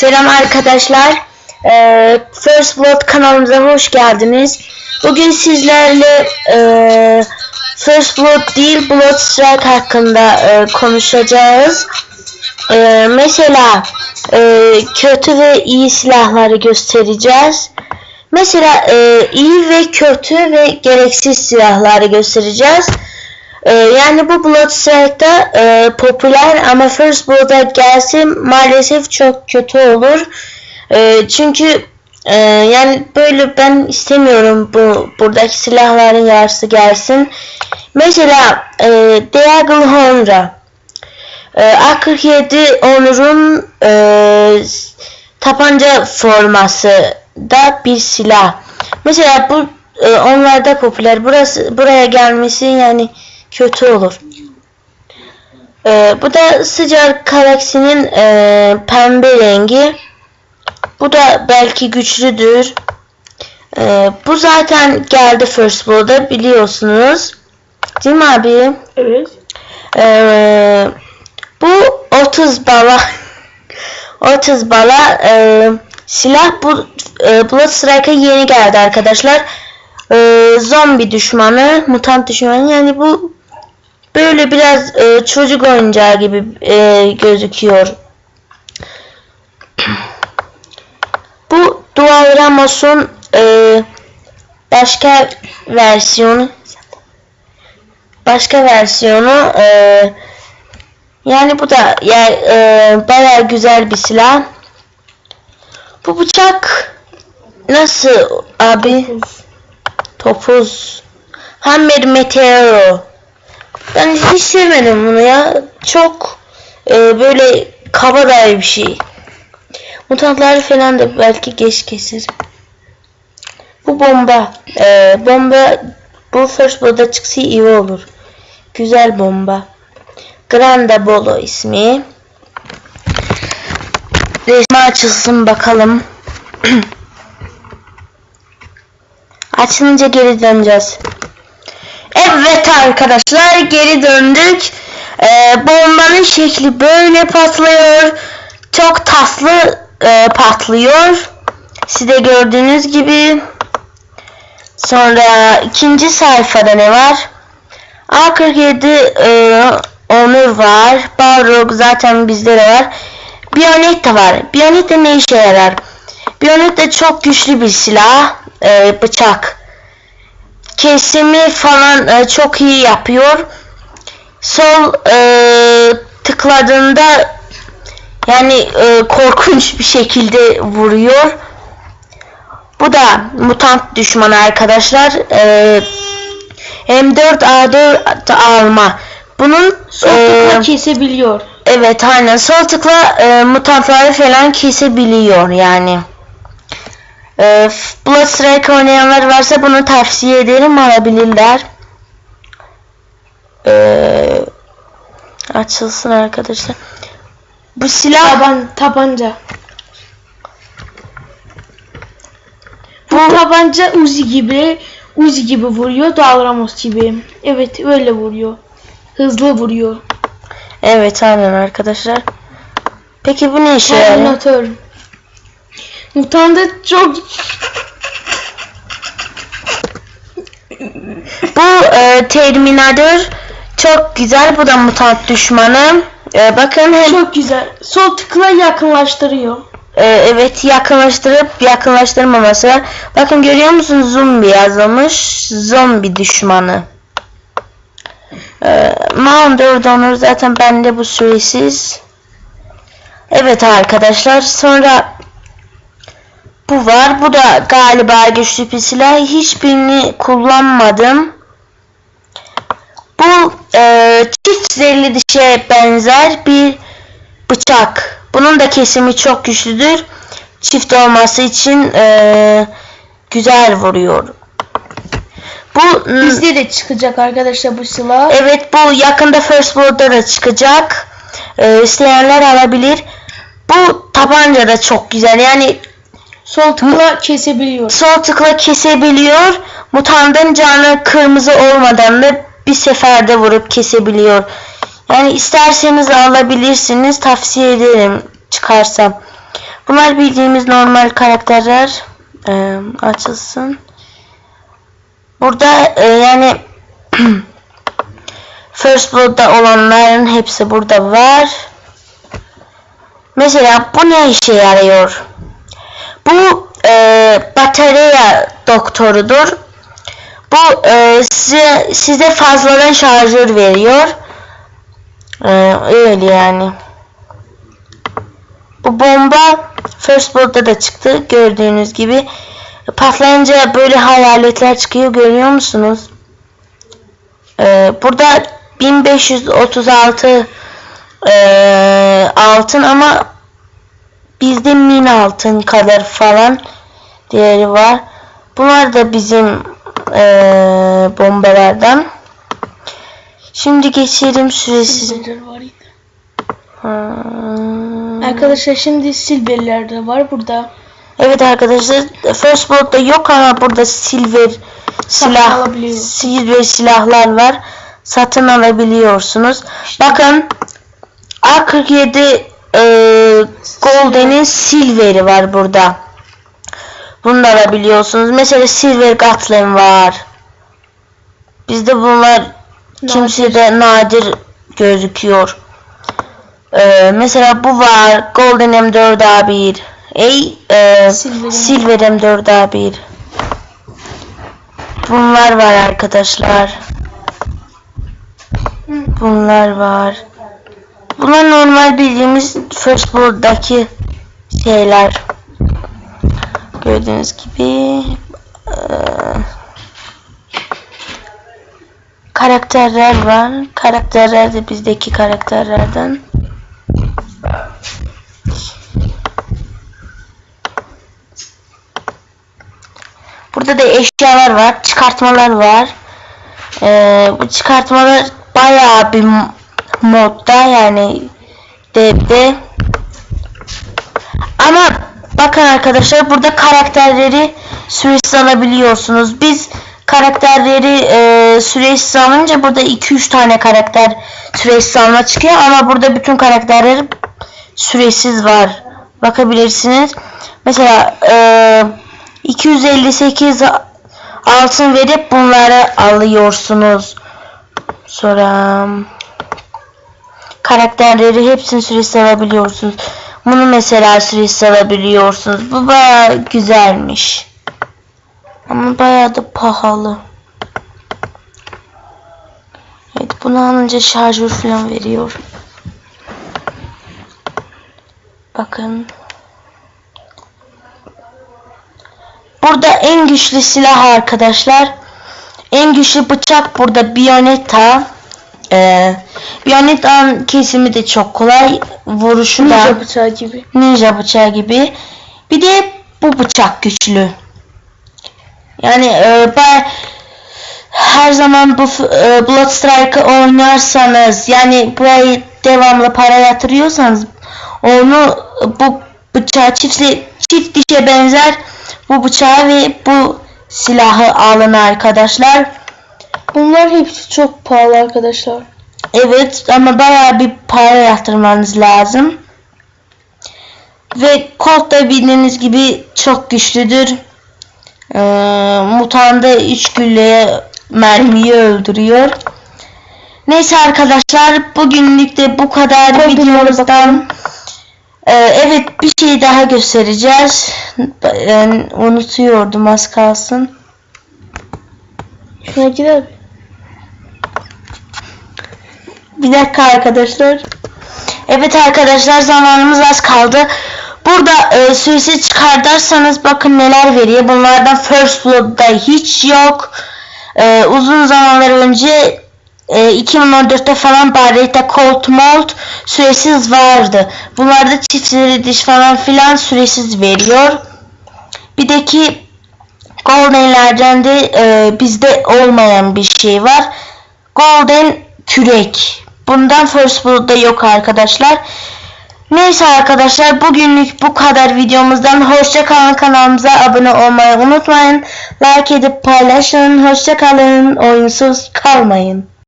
Selam arkadaşlar. Ee, First Blood kanalımıza hoş geldiniz. Bugün sizlerle e, First Blood değil Blood Strike hakkında e, konuşacağız. E, mesela kötü ve iyi silahları göstereceğiz. Mesela iyi ve kötü ve gereksiz silahları göstereceğiz. Ee, yani bu Blood Strike'da e, popüler ama First Blood'a gelse maalesef çok kötü olur. E, çünkü e, yani böyle ben istemiyorum bu buradaki silahların yarısı gelsin. Mesela e, Deagle Honra. E, A47 Onur'un e, tabanca forması da bir silah. Mesela bu e, onlarda popüler. Burası buraya gelmesi yani kötü olur. Ee, bu da sıcak galaksinin e, pembe rengi. Bu da belki güçlüdür. Ee, bu zaten geldi First Blood'a biliyorsunuz. Değil mi abi? Evet. Ee, bu 30 bala 30 bala e, silah bu e, Blood Strike'a yeni geldi arkadaşlar. E, zombi düşmanı, mutant düşmanı yani bu böyle biraz e, çocuk oyuncağı gibi e, gözüküyor. Bu Dual Ramos'un e, başka versiyonu başka versiyonu e, yani bu da yani, e, bayağı güzel bir silah. Bu bıçak nasıl abi? Topuz. Hammer Meteoro. Ben hiç sevmedim bunu ya. Çok e, böyle kabadayı bir şey. Mutantları falan da belki geç kesir. Bu bomba. E, bomba bu First Blood'a çıksa iyi olur. Güzel bomba. Granda Bolo ismi. Resmi açılsın bakalım. Açılınca geri döneceğiz. Evet arkadaşlar geri döndük. Ee, bombanın şekli böyle patlıyor. Çok tatlı e, patlıyor. Siz de gördüğünüz gibi. Sonra ikinci sayfada ne var? A47 e, Onur var. Balrog zaten bizde de var. Biyonet de var. Biyonet de ne işe yarar? Biyonet de çok güçlü bir silah. E, bıçak. Kesimi falan e, çok iyi yapıyor. Sol e, tıkladığında yani e, korkunç bir şekilde vuruyor. Bu da mutant düşmanı arkadaşlar. E, M4A4 alma. Bunun Sol e, tıkla kesebiliyor. Evet aynen sol tıkla e, mutantları falan kesebiliyor yani. E, oynayanlar varsa bunu tavsiye ederim alabilirler. E, açılsın arkadaşlar. Bu silah Taban, tabanca. Bu tabanca Uzi gibi Uzi gibi vuruyor. Doğal Ramos gibi. Evet öyle vuruyor. Hızlı vuruyor. evet aynen arkadaşlar. Peki bu ne işe yarıyor? Mutanda çok Bu e, Terminator çok güzel. Bu da mutant düşmanı. E, bakın hem çok güzel. Sol tıkla yakınlaştırıyor. Ee, evet yakınlaştırıp yakınlaştırmaması var. Bakın görüyor musunuz zombi yazılmış. Zombi düşmanı. Ee, Mount Donor zaten bende bu süresiz. Evet arkadaşlar sonra bu var. Bu da galiba güçlü bir silah. Hiçbirini kullanmadım. Bu e, çift zerli dişe benzer bir bıçak. Bunun da kesimi çok güçlüdür. Çift olması için e, güzel vuruyor. Bu Bizde de çıkacak arkadaşlar bu silah. evet bu yakında First Blood'da da çıkacak. E, isteyenler alabilir. Bu tabanca da çok güzel. Yani Sol tıkla kesebiliyor. sol tıkla kesebiliyor. Mutantın canı kırmızı olmadan da bir seferde vurup kesebiliyor. Yani isterseniz alabilirsiniz. Tavsiye ederim çıkarsam. Bunlar bildiğimiz normal karakterler. Ee, açılsın. Burada e, yani First Blood'da olanların hepsi burada var. Mesela bu ne işe yarıyor? Bu e, batarya doktorudur. Bu e, size, size fazladan şarjör veriyor. E, öyle yani. Bu bomba First Blood'da da çıktı. Gördüğünüz gibi. Patlayınca böyle hayaletler çıkıyor. Görüyor musunuz? E, burada 1536 e, altın ama bizde min altın kadar falan değeri var. Bunlar da bizim e, bombalardan. Şimdi geçelim süresiz. Hmm. Arkadaşlar şimdi silverler de var burada. Evet arkadaşlar First Blood'da yok ama burada silver silah silver silahlar var. Satın alabiliyorsunuz. Bakın A47 e, Golden'in silveri var burada. Bunu da alabiliyorsunuz. Mesela silver Gatling var. Bizde bunlar kimsede nadir gözüküyor. Ee, mesela bu var. Golden M4A1. Ey e, Silver. Silver M4A1. Bunlar var arkadaşlar. Bunlar var. Bunlar normal bildiğimiz World'daki şeyler. Gördüğünüz gibi eee, karakterler var. Karakterler de bizdeki karakterlerden. Burada da eşyalar var, çıkartmalar var. Ee, bu çıkartmalar bayağı bir modda yani devde. Ama bakın arkadaşlar burada karakterleri süresiz alabiliyorsunuz. Biz karakterleri e, süresiz alınca burada 2-3 tane karakter süresiz alma çıkıyor ama burada bütün karakterler süresiz var. Bakabilirsiniz. Mesela e, 258 altın verip bunları alıyorsunuz. Sonra karakterleri hepsini süresiz alabiliyorsunuz. Bunu mesela süresiz alabiliyorsunuz. Bu baya güzelmiş. Ama bayağı da pahalı. Evet bunu alınca şarjör falan veriyor. Bakın. Burada en güçlü silah arkadaşlar. En güçlü bıçak burada Bionetta. Ee, Bionetta'nın kesimi de çok kolay. Vuruşu da Ninja bıçağı gibi. ninja bıçağı gibi. Bir de bu bıçak güçlü. Yani e, ben her zaman bu e, Blood Strike'ı oynarsanız yani burayı devamlı para yatırıyorsanız onu bu bıçağı çift, çift dişe benzer bu bıçağı ve bu silahı alın arkadaşlar. Bunlar hepsi çok pahalı arkadaşlar. Evet ama bayağı bir para yatırmanız lazım. Ve Colt da bildiğiniz gibi çok güçlüdür. Ee, mutanda 3 gülleye mermiyi öldürüyor. Neyse arkadaşlar bugünlük de bu kadar bunları videomuzdan. Ee, evet bir şey daha göstereceğiz. Ben unutuyordum az kalsın. Şuna gider. Bir dakika arkadaşlar. Evet arkadaşlar zamanımız az kaldı. Burada e, süresi çıkartırsanız bakın neler veriyor. Bunlardan First Blood'da hiç yok. E, uzun zamanlar önce e, 2014'te falan Barretta Colt Mold süresiz vardı. Bunlarda çiftleri diş falan filan süresiz veriyor. Bir de ki Golden'lerden de e, bizde olmayan bir şey var. Golden kürek. Bundan First Blood'da yok arkadaşlar. Neyse arkadaşlar bugünlük bu kadar videomuzdan. Hoşça kalın kanalımıza abone olmayı unutmayın. Like edip paylaşın. Hoşça kalın. Oyunsuz kalmayın.